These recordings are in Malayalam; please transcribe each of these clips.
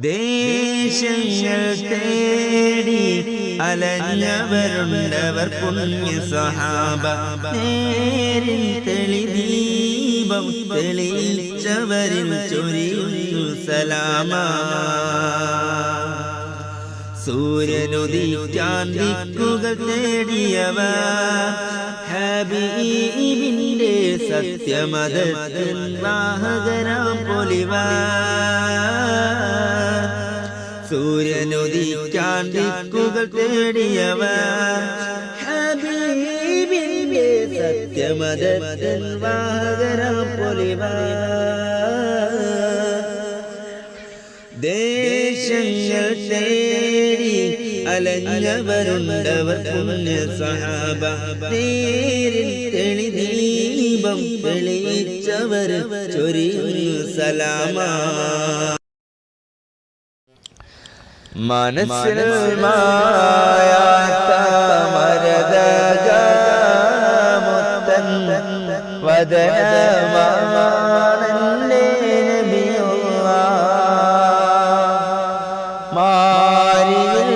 ദേശങ്ങൾ തേടി അലഞ്ഞവരുണ്ടവർ പുണ്യ സഹാബ നേരിൽ തെളിദീപം തെളിയിച്ചവരിൽ ചൊരിയുന്നു സലാമ. സൂര്യനുദിക്കാൻ തേടിയവ. ഹബീബിന്റെ സത്യമതത്തിൻ വാഹകരാം പൊലിവ. സൂര്യനുദിക്കാൻ ദിക്കുകൾ തേടിയവ ഹബീബിന്റെ സത്യമതത്തിൻ വാഹകരാം പൊലിവ ദേശങ്ങൾ തേടി അലഞ്ഞവരുണ്ടവർ പുണ്യ സഹാബ നേരിൽ തെളി ദീപം തെളിയിച്ചവർ ചൊരിയുന്നു സലാമ. മനസ്സിൽ മായാത്ത നബിയുള്ള മാരിയിൽ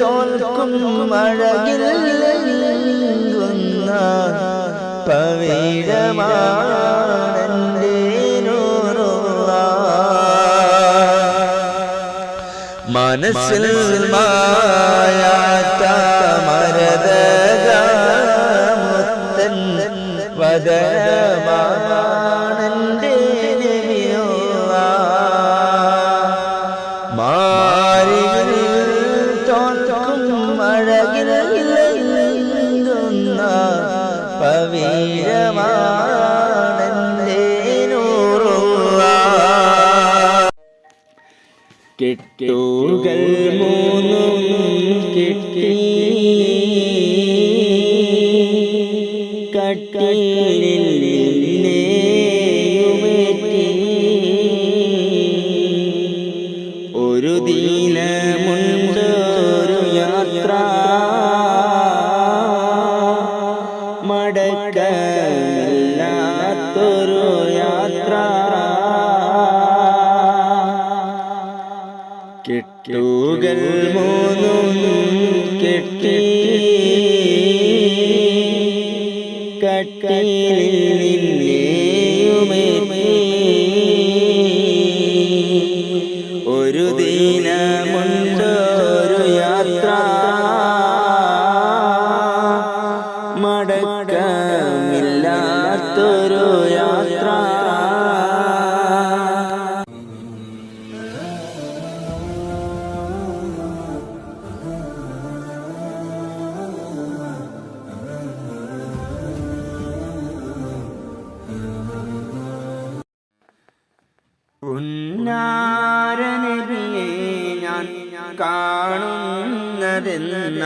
തോൽക്കും അഴകിൽ ലംഘുന്ന മനസ്സിൽ മായാത്ത മരതകമുത്തൻ മുത്തൻ തോൽക്കും അഴകിൽ ലംഘുന്ന കെട്ടുകൾ മൂന്നും കിട്ടി. കട്ടിലിൽ ഒരു ദീനമുണ്ടൊരു യാത്ര. മടക്കല്ലാത്തൊരു യാത്ര. കെട്ടുകൾ മൂന്നും കെട്ടി കട്ടിലിൽ നിന്നേയുമേറ്റി ഒരു ദിനമുണ്ടൊരു യാത്ര? മടക്കമില്ലാത്തൊരു കാണുന്നതെന്ന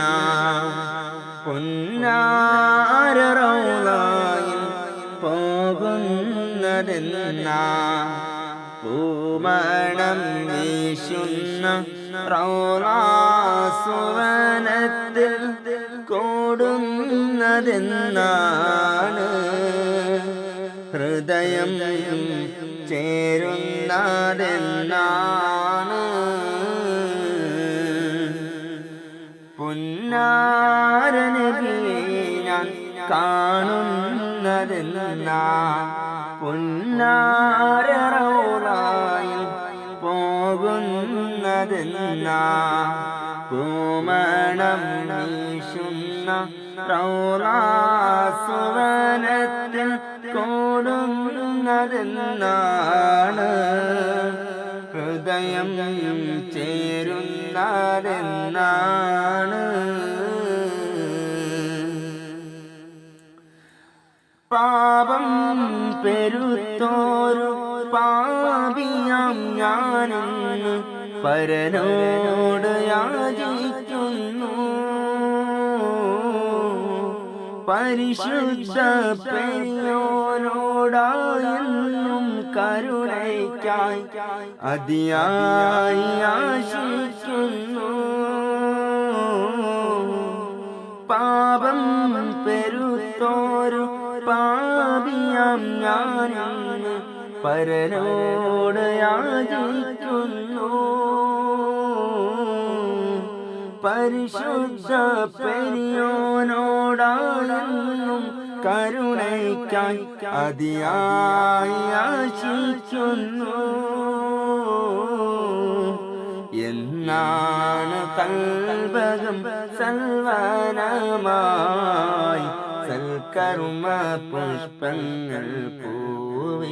പൊന്നാരറോളായി പോകുന്നതെന്ന പൂമണം വീശുന്ന റൗലാസുവനത്തിൽ കൂടുന്നതെന്നാണ് ഹൃദയം ചേരുന്നതെന്നാണ് പുന്നാരനബിയെ ഞാൻ കാണുന്നതെന്ന പുന്നാരറൗറായി പോകുന്നതെന്ന പൂമണം വീശുന്ന റൗറാസുവനത്തിൽ കൂടുന്നതെന്നാണ് ഹൃദയം ചേരുന്നതെന്നാണ് പെരുത്തോരു പാപിയാം ഞാനെന്ന് പരനോട് യാചിക്കുന്നു. പരിശുദ്ധ പെരിയോരോടായും കരുണയ്ക്കായി അതിയായി ആശിക്കുന്നു. പരനോട് യാചിക്കുന്നു. പരിശുദ്ധ പെരിയോനോടാണെന്നും കരുണയ്ക്കായി അതിയായി ആശിക്കുന്നു. എന്നാണ് തൽവകം സൽവനമായി സൽക്കർമ്മ പുഷ്പങ്ങൾ പൂവിടുകാൻ